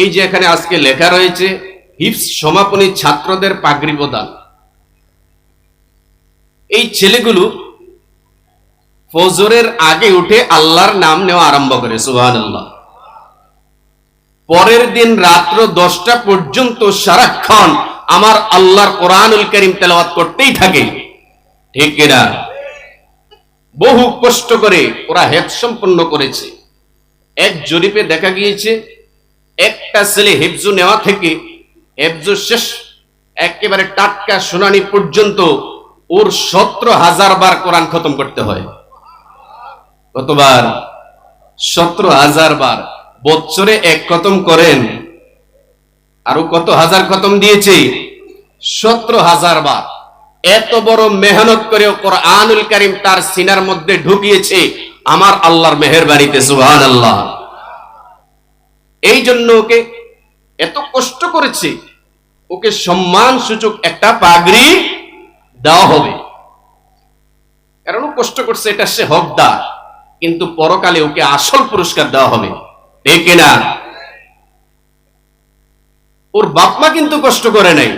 এই যে এখানে আজকে লেখা রয়েছে হিপস সমাপনী ছাত্রদের পাগড়ি প্রদান এই ছেলেগুলো ফজরের আগে উঠে আল্লাহর নাম নেওয়া আরম্ভ করে সুহান পরের দিন রাত্র দশটা পর্যন্ত সারাক্ষণ আমার আল্লাহর কোরআনুল করিম তেলাওয়াত করতেই থাকে। ঠিক কিনা বহু কষ্ট করে ওরা হেদ সম্পন্ন করেছে। এক জরিপে দেখা গিয়েছে একটা ছেলে হেফজু নেওয়া থেকে হেফজু শেষ, একেবারে টাটকা শুনানি পর্যন্ত ওর সতেরো হাজার বার কোরআন খতম করতে হয়। কতবার? সতেরো হাজার বার। বছরে এক খতম করেন। আরও কত হাজার খতম দিয়েছে? সতেরো হাজার বার। এত বড় মেহনত করে কোরআনুল করিম তার সিনার মধ্যে ঢুকিয়েছে আমার আল্লাহর মেহেরবাড়িতে সুহান আল্লাহ এই জন্য ওকে এত কষ্ট করেছে, ওকে সম্মান সূচক একটা পাগড়ি দেওয়া হবে। কারণ ও কষ্ট করছে, এটা সে হকদার, কিন্তু পরকালে ওকে আসল পুরস্কার দেওয়া হবে। ঠিক না ওর বাপমা কিন্তু কষ্ট করে নাই।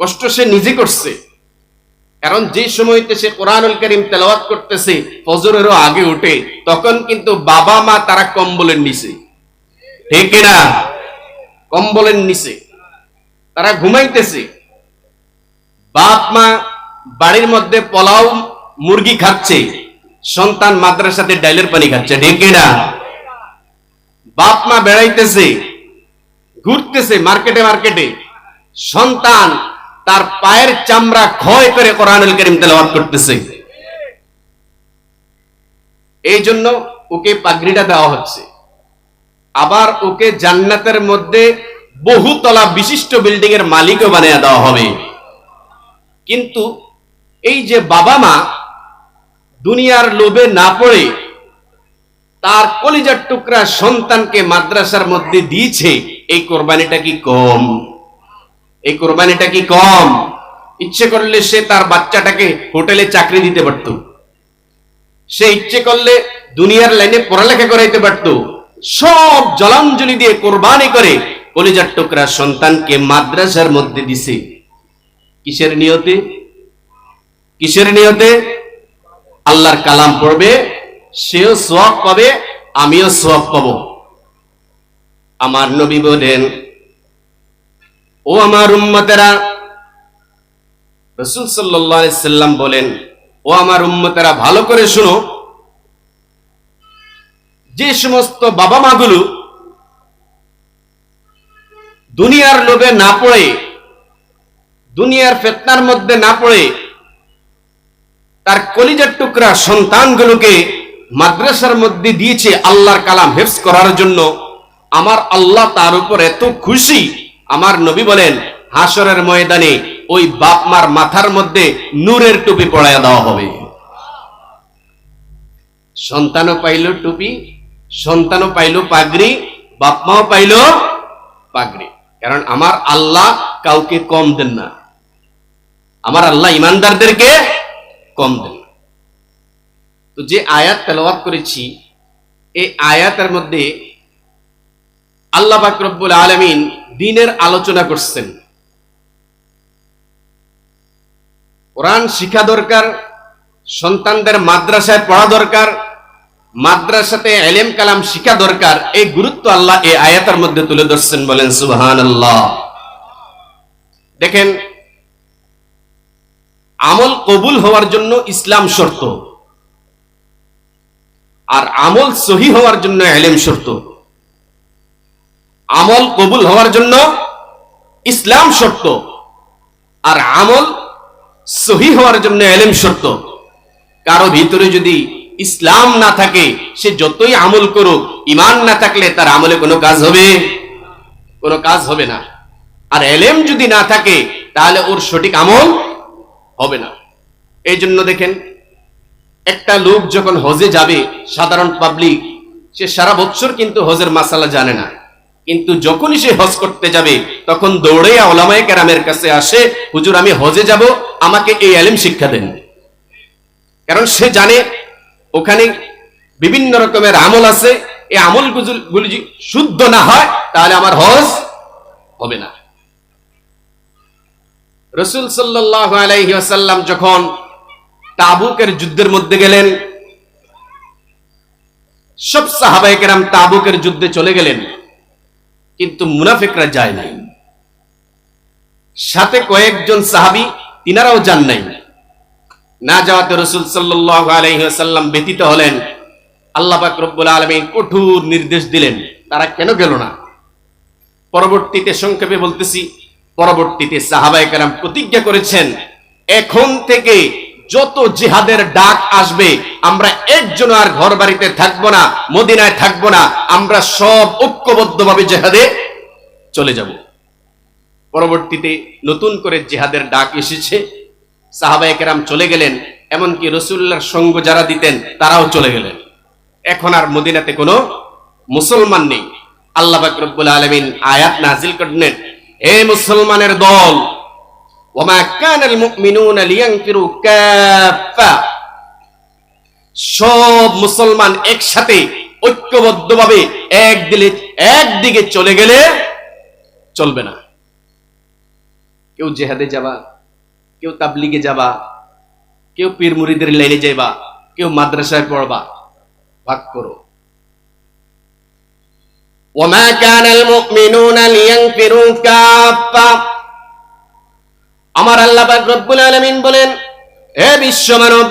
কষ্ট সে নিজে করছে। কারণ যে সময়তে সে কোরআনুল করিম তেলাওয়াত করতেছে, ফজরেরও আগে উঠে, তখন কিন্তু বাবা মা তারা কম্বলের নিচে। ঠিক না কম্বলের নিচে। তারা ঘুমাইতেছে। বাপ মা বাড়ির মধ্যে পোলাও মুরগি খাচ্ছে। সন্তান মাদ্রাসাতে ডাইলের পানি খাচ্ছে। ঠিক না বাপ মা বেড়াইতেছে, ঘুরতেছে মার্কেটে মার্কেটে। সন্তান তার পায়ের চামড়া ক্ষয় করে কোরআনুল করিম তেলাওয়াত করতেছে। এই জন্য ওকে পাগড়িটা দেওয়া হচ্ছে। আবার ওকে জান্নাতের মধ্যে বহুতলা বিশিষ্ট বিল্ডিং এর মালিকও বানিয়ে দেওয়া হবে। কিন্তু এই যে বাবা মা দুনিয়ার লোভে না পড়ে তার কলিজার টুকরা সন্তানকে মাদ্রাসার মধ্যে দিয়েছে, এই কোরবানিটা কি কম? এই কোরবানিটা কি কম? ইচ্ছে করলে সে তার বাচ্চাটাকে হোটেলে চাকরি দিতে পারত। সে ইচ্ছে করলে দুনিয়ার লাইনে পড়ালেখা করাইতে পারত। সব জলাঞ্জলি দিয়ে কোরবানি করে, কলিজার টুকরা সন্তানকে মাদ্রাসার মধ্যে দিছে। কিসের নিয়তে? কিসের নিয়তে? আল্লাহর কালাম পড়বে, সেও সোয়াব পাবে, আমিও সোয়াব পাবো। আমার নবী বলেন, ও আমার উম্মতেরা, রসুল সাল্লাম বলেন, ও আমার উম্মতেরা, ভালো করে শুনো। যে সমস্ত বাবা মাগুলো দুনিয়ার লোভে না পড়ে, দুনিয়ার ফেতনার মধ্যে না পড়ে, তার কলিজার টুকরা সন্তানগুলোকে মাদ্রাসার মধ্যে দিয়েছে আল্লাহর কালাম হেফস করার জন্য। আমার আল্লাহ তার উপর এত খুশি। আমার নবী বলেন হাসরের ময়দানে ওই বাপ মার মাথার মধ্যে নূরের টুপি পড়ায় দেওয়া হবে। সন্তানও পাইল টুপি সন্তানও পাইল পাগড়ি বাপ মাও পাইল পাগড়ি। কারণ আমার আল্লাহ কাউকে কম দেন না। আমার আল্লাহ ইমানদারদেরকে কম দেন না। তো যে আয়াত তেলাওয়াত করেছি, এই আয়াতের মধ্যে আল্লাহ বাকরব্বুল আলমিন দিনের আলোচনা করছেন। কোরআন শিক্ষা দরকার, সন্তানদের মাদ্রাসায় পড়া দরকার মাদ্রাসাতে এলেম কালাম শিক্ষা দরকার, এই গুরুত্ব আল্লাহ এই আয়াতের মধ্যে তুলে ধরছেন, বলেন সুবহান আল্লাহ দেখেন, আমল কবুল হওয়ার জন্য ইসলাম শর্ত, আর আমল সহি হওয়ার জন্য এলেম শর্ত। আমল কবুল হওয়ার জন্য ইসলাম শর্ত, আর আমল সহি হওয়ার জন্য এলেম শর্ত। কারও ভিতরে যদি ইসলাম না থাকে, সে যতই আমল করুক ইমান না থাকলে তার আমলে কোনো কাজ হবে? কোনো কাজ হবে না। আর এলেম যদি না থাকে, তাহলে ওর সঠিক আমল হবে না। এই জন্য দেখেন, একটা লোক যখন হজে যাবে, সাধারণ পাবলিক সে সারা বছর কিন্তু হজের মাসালা জানে না। কিন্তু যখনই সে হজ করতে যাবে, তখন দৌড়ে ওলামায় কেরামের কাছে আসে, হুজুর, আমি হজে যাব, আমাকে এই আলেম শিক্ষা দেন। কারণ সে জানে ওখানে বিভিন্ন রকমের আমল আছে। এই আমল গুলি যদি শুদ্ধ না হয়, তাহলে আমার হজ হবে না। রসুল সাল্লাহ যখন তাবুকের যুদ্ধের মধ্যে গেলেন, সব সাহাবাই কেরাম তাবুকের যুদ্ধে চলে গেলেন, কিন্তু মুনাফিকরা যায় নাই। সাথে কয়েকজন সাহাবি, তিনারাও যান নাই। না যাওয়াতে রসুল সাল্লাহ ব্যতীত হলেন। আল্লাহ রব্বুল আলমী কঠোর নির্দেশ দিলেন। তারা কেন গেল না? পরবর্তীতে সংক্ষেপে বলতেছি, পরবর্তীতে সাহাবাই কারাম প্রতিজ্ঞা করেছেন, এখন থেকে যত জিহাদের ডাক আসবে, আমরা একজন আর ঘর বাড়িতে থাকব না, মদিনায় থাকব না, আমরা সব ঐক্যবদ্ধভাবে জেহাদে চলে যাব। পরবর্তীতে নতুন করে জেহাদের ডাক এসেছে। সাহাবাই চলে গেলেন, এমনকি রসুল্লাহর সঙ্গ যারা দিতেন, তারাও চলে গেলেন। এখন আর মদিনাতে কোনো মুসলমান নেই। আল্লাহ বাকরবুল আলমিন আয়াত নাজিল করলেন হে মুসলমানের দল সব মুসলমান একসাথে ঐক্যবদ্ধভাবে এক দিলে একদিকে চলে গেলে চলবে না। কেউ জেহাদে যাবা কেউ তাবলিগে যাবা কেউ পীর মুরিদের লাইনে যাইবা কেউ মাদ্রাসায় পড়বা ভাগ করো وما كان المؤمنون لينفروا كافة আমার আল্লাহ পাক রব্বুল আলামিন বলেন হে বিশ্ব মানব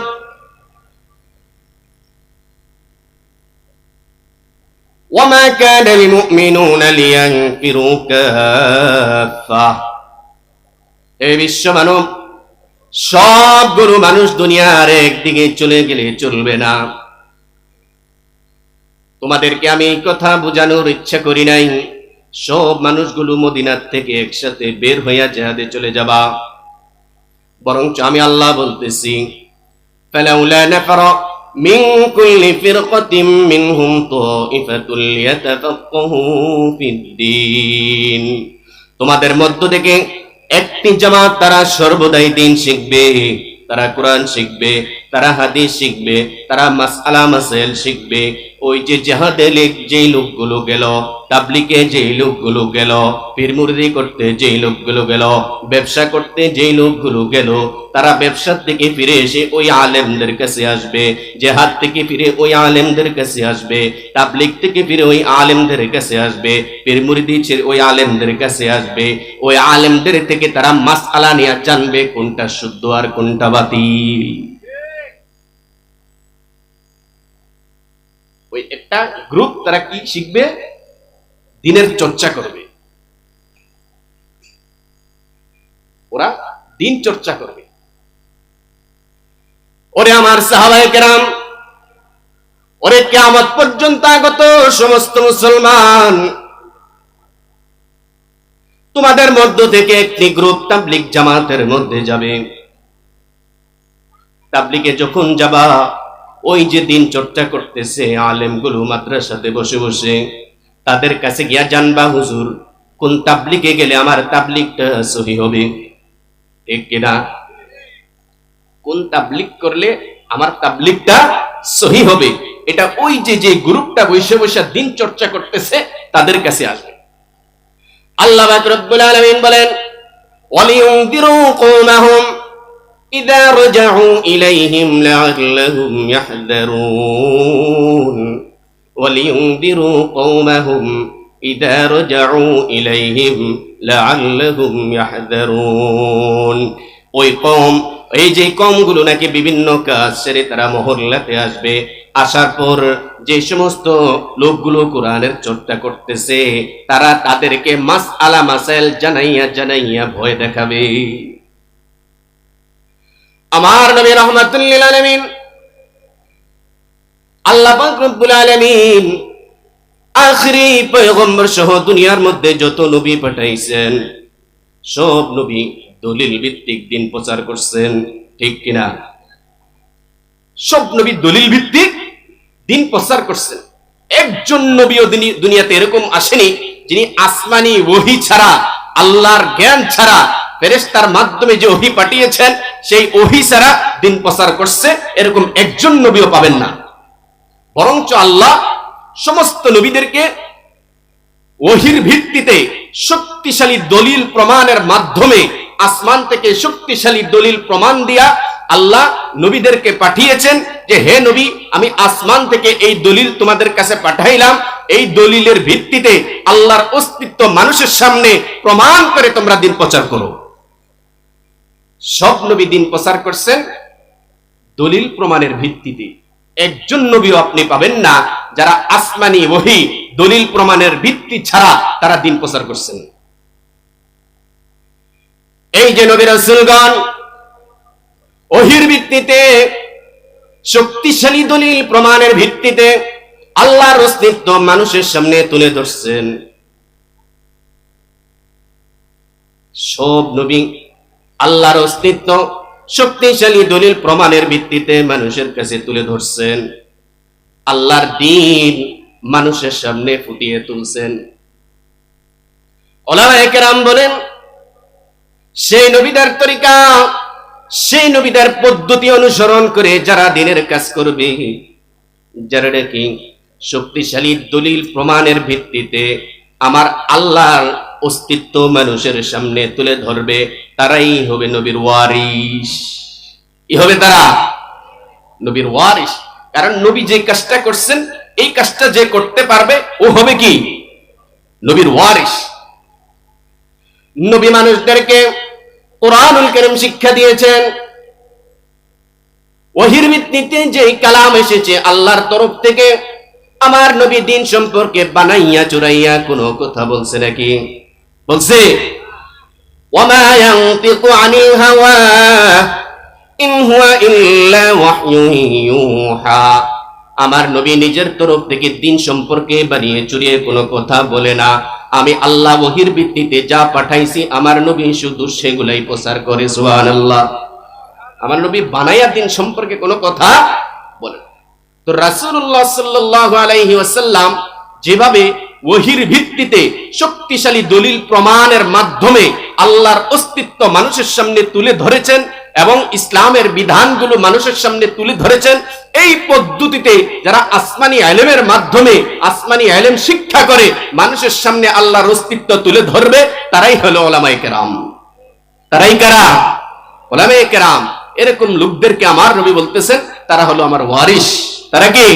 وما كان المؤمنون لينفروا كافة হে বিশ্ব মানব সবগুলো মানুষ দুনিয়ার একদিকে চলে গেলে চলবে না তোমাদেরকে আমি এই কথা বোঝানোর ইচ্ছা করি নাই সব মানুষগুলো মদিনার থেকে একসাথে বের হইয়া জেহাদে চলে যাবা বরঞ্চ আমি আল্লাহ বলতেছি فلولا نفر من كل فرقة منهم طائفة ليتفقهوا في الدين তোমাদের মধ্য থেকে একটি জামাত তারা সর্বদাই দিন শিখবে। তারা কোরআন শিখবে, তারা হাদিস শিখবে, তারা মাসালা মাসেল শিখবে। ওই যে জাহাদে যেই লোকগুলো গেল তাবলিকে যেই লোকগুলো গেল পীর মুরিদি করতে যেই লোকগুলো গেল, ব্যবসা করতে যেই লোকগুলো গেল, তারা ব্যবসার থেকে ফিরে এসে ওই আলেমদের কাছে আসবে, জেহাদ থেকে ফিরে ওই আলেমদের কাছে আসবে তাবলিক থেকে ফিরে ওই আলেমদের কাছে আসবে পীর মুরিদি ছেড়ে ওই আলেমদের কাছে আসবে, ওই আলেমদের থেকে তারা মাসআলা নিয়ে জানবে কোনটা শুদ্ধ আর কোনটা বাতিল। ওই একটা গ্রুপ তারা কি শিখবে? দিনের চর্চা করবে। ওরা দিন চর্চা করবে। ওরে আমার সাহাবায়ে কেরাম, ওরে কেয়ামত পর্যন্ত আগত সমস্ত মুসলমান, তোমাদের মধ্য থেকে একটি গ্রুপ তাবলিক জামাতের মধ্যে যাবে। তাবলিকে যখন যাবা ওই যে দিন চর্চা করতেছে আলেমগুলো মাদ্রাসাতে বসে বসে, তাদের কাছে গিয়া জানবা, হুজুর, কোন তাবলিকে গেলে আমার তাবলিকটা সহি হবে? ঠিক কিনা কোন তাবলিক করলে আমার তাবলিকটা সহি হবে? এটা ওই যে যে গ্রুপটা বসে বসে দিন চর্চা করতেছে, তাদের কাছে আসবে। আল্লাহ বলেন إذا رجعوا إليهم لعلهم يحذرون ولينذروا قومهم إذا رجعوا إليهم لعلهم يحذرون ওই কম এই যে কমগুলো নাকি বিভিন্ন কাজ সেরে তারা মহল্লাতে আসবে আসার পর যে সমস্ত লোকগুলো কোরআনের চর্চা করতেছে তারা তাদেরকে মাস আলা মাসাইল জানাইয়া জানাইয়া ভয় দেখাবে আমার নবী রহমাতুল্লিল আলমিন আল্লাহ রব্বুল আলামিন আখরি পয়গম্বর সহ দুনিয়ার মধ্যে যত নবী পাঠাইছেন, সব নবী দলিল ভিত্তিক দিন প্রচার করছেন, ঠিক কিনা? সব নবী দলিল ভিত্তিক দিন প্রচার করছেন। একজন নবীও দিনি- দুনিয়াতে এরকম আসেনি যিনি আসমানি ওহি ছাড়া, আল্লাহর জ্ঞান ছাড়া ফেরেশতার মাধ্যমে যে ওহি পাঠিয়েছেন, সেই ওহি ছাড়া দিন প্রচার করছে, এরকম একজন নবীও পাবেন না। বরঞ্চ আল্লাহ সমস্ত নবীদেরকে ওহির ভিত্তিতে শক্তিশালী দলিল প্রমাণের মাধ্যমে আসমান থেকে শক্তিশালী দলিল প্রমাণ দিয়া আল্লাহ নবীদেরকে পাঠিয়েছেন যে, হে নবী, আমি আসমান থেকে এই দলিল তোমাদের কাছে পাঠাইলাম। এই দলিলের ভিত্তিতে আল্লাহর অস্তিত্ব মানুষের সামনে প্রমাণ করে তোমরা দিন প্রচার করো। সব নবী দিন প্রচার করছেন দলিল প্রমাণের ভিত্তিতে। একজন নবীও আপনি পাবেন না, যারা আসমানি ওহি, দলিল প্রমাণের ভিত্তি ছাড়া তারা দিন প্রচার করছেন। এই যে নবী রসুলগণ, ওহির ভিত্তিতে, শক্তিশালী দলিল প্রমাণের ভিত্তিতে আল্লাহর অস্তিত্ব মানুষের সামনে তুলে ধরছেন। সব নবী আল্লাহর অস্তিত্ব শক্তিশালী দলিল প্রমাণের ভিত্তিতে মানুষের কাছে তুলে ধরছেন। আল্লাহর দিন মানুষের সামনে ফুটিয়ে তুলছেন। কেরাম বলেন, সেই নবীদের তরিকা, সেই নবীদের পদ্ধতি অনুসরণ করে যারা দিনের কাজ করবে, যারা নাকি শক্তিশালী দলিল প্রমাণের ভিত্তিতে আমার আল্লাহর অস্তিত্ব মানুষের সামনে তুলে ধরবে, তারাই হবে নবীর ওয়ারিস কি হবে তারা? নবীর ওয়ারিস কারণ নবী যে কাজটা করছেন, এই কাজটা যে করতে পারবে, ও হবে কি? নবীর ওয়ারিস নবী মানুষদেরকে কোরআনুল করিম শিক্ষা দিয়েছেন। ওহির ভিত্তিতে যে কালাম এসেছে আল্লাহর তরফ থেকে, আমার নবী দিন সম্পর্কে বানাইয়া চুরাইয়া কোনো কথা বলছে নাকি? বলছে আমার নবী নিজের তরফ থেকে দিন সম্পর্কে বানিয়ে চুরিয়ে কোনো কথা বলে না। আমি আল্লাহ ওহির ভিত্তিতে যা পাঠাইছি, আমার নবী শুধু সেগুলাই প্রচার করে, সুবহানাল্লাহ। আমার নবী বানাইয়া দিন সম্পর্কে কোনো কথা বলে না। তো রাসুল্লাহ সাল্লাল্লাহু আলাইহি যেভাবে ওহির ভিত্তিতে শক্তিশালী দলিল প্রমাণের মাধ্যমে আল্লাহর অস্তিত্ব মানুষের সামনে তুলে ধরেছেন এবং ইসলামের বিধানগুলো মানুষের সামনে তুলে ধরেছেন, এই পদ্ধতিতে যারা আসমানি আলেমের মাধ্যমে আসমানি আলেম শিক্ষা করে মানুষের সামনে আল্লাহর অস্তিত্ব তুলে ধরবে, তারাই হলো ওলামায়ে কেরাম। তারাই কারা? ওলামায়ে কেরাম। এরকম লোকদেরকে আমার নবী বলতেছেন, তারা হলো আমার ওয়ারিস তারা কি?